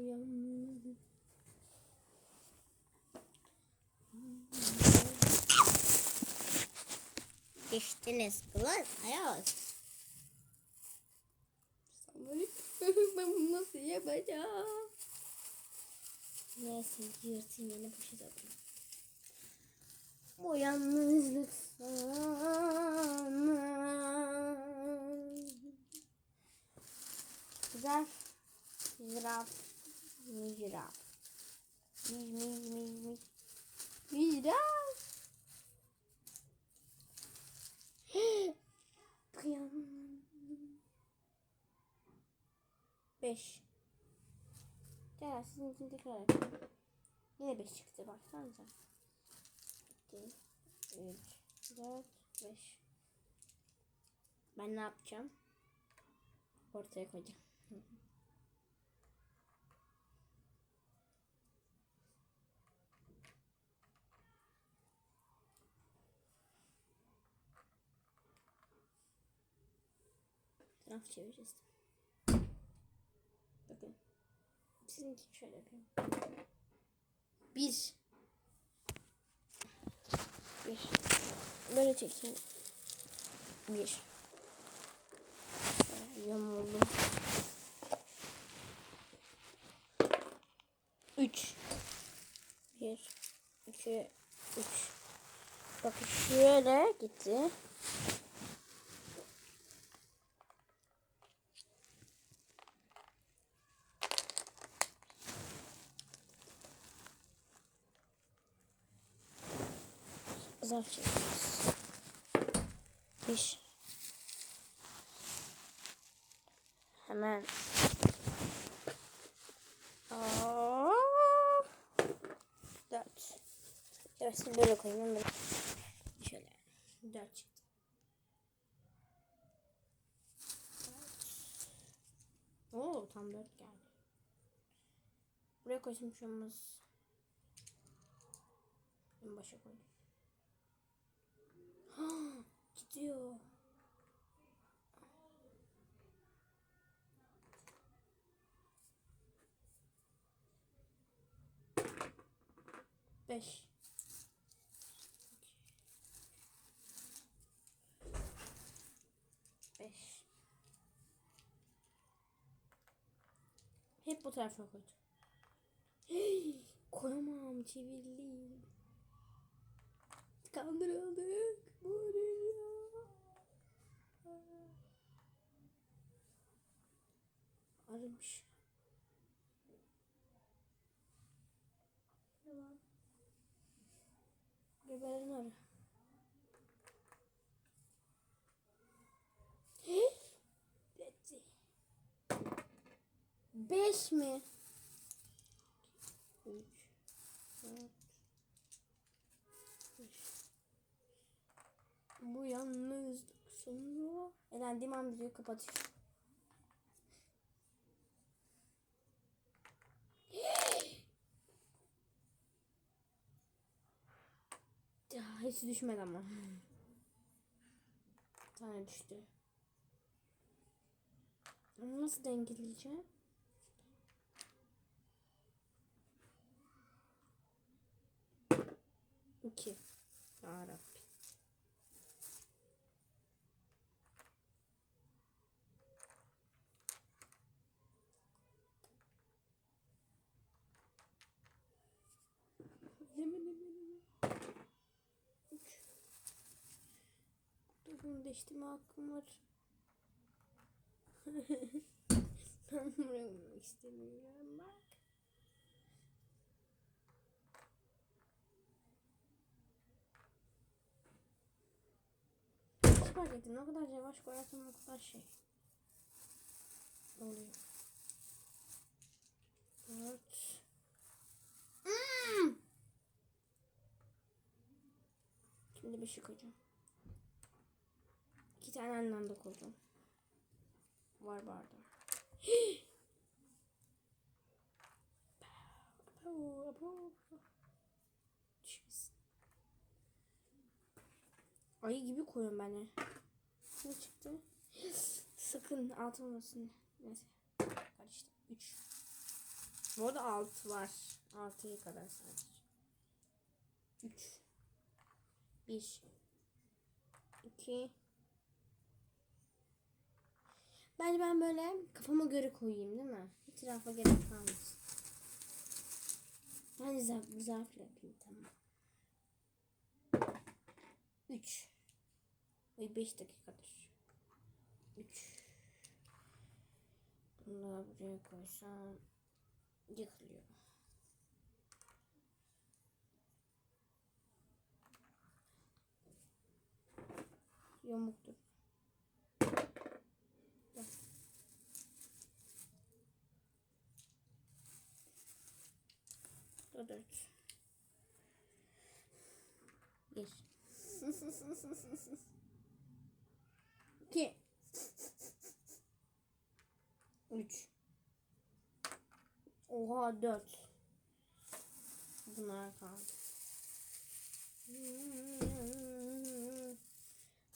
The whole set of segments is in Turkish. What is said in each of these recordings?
yalnız. Geçtiniz kılar ayaz. Ben bunu nasıl yapacağım? Neyse yırtayım yeni poşet atayım. Bu yalnızlık sana. Güzel. Ziraf. Micraf. Mic mic mic mic. Micraf. Kıyam. Beş. Gel sizin için tekrar yapayım. Yine 5 çıktı baksanıza. 2, 3, 4, 5. Ben ne yapacağım? Ortaya koyacağım. Taraf çevireceğiz. Bakın. Sizinki şöyle yapıyorum. Bir. Bir. Böyle çekeyim. Bir. Şöyle Yamuldu. Üç. Bir. iki, Üç. Bakın şöyle gitti. Zarf çekiyoruz. Bir. Hemen. Aa, dört. Şimdi böyle koyayım. Böyle. Şöyle. Dört çıktı. Oo tam dört geldi. Buraya koysam şu olmaz. En başa koydum. Gidiyor. Beş. Beş. Hep bu tarafa koydum. Hey, koyamam çevirli. Kandırıldık. Bu dünya. Arımış. Tamam. Geberin arı. Beş mi? Üç. Dört. Bu yalnızlık sonra elendiğim an videoyu kapatıyorum. Hiç düşmedi ama. Tane düştü. Onu nasıl dengeleyeceğim? İki. Ya Rabbi. Hemen hemen hemen. Üç. Durun değiştirme hakkım var. ben buraya vurmak istemiyorum bak. Fark ettim. Ne kadar yavaş koyarsam o kadar şey oluyor. Dört. Hmm. Şimdi bir şey. İki tane de koydum. Var. Düşmesin. Ayı gibi koyuyorum ben de. Ne çıktı? Sakın altın olmasın. Neyse. Karıştı. Üç. Bu arada 6 var. 6'ya kadar sadece. 3 1 2 Bence ben böyle kafama göre koyayım değil mi? Hiç rafa gerek kalmasın. Ben zarf, zarfla yapayım tamam. 3 5 dakikadır. 3 Bunu da buraya koysam yıkılıyor. Yamuktur. Bak. Dört. Bir. İki. Üç. Oha dört. Bunlar kaldı.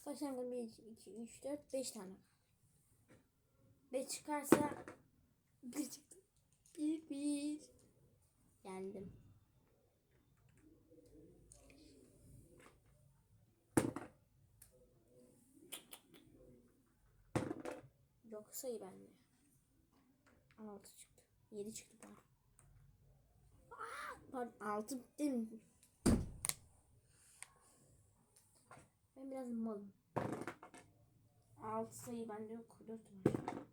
Kaç tane? Bir, iki, üç, dört, beş tane. Beş çıkarsa Bir çıktı. Bir bir. Yok sayı bende. Altı çıktı. Yedi çıktı pardon. Aa, Pardon altı değil mi? Ben biraz malım. Altı sayı bende yok. Dört var.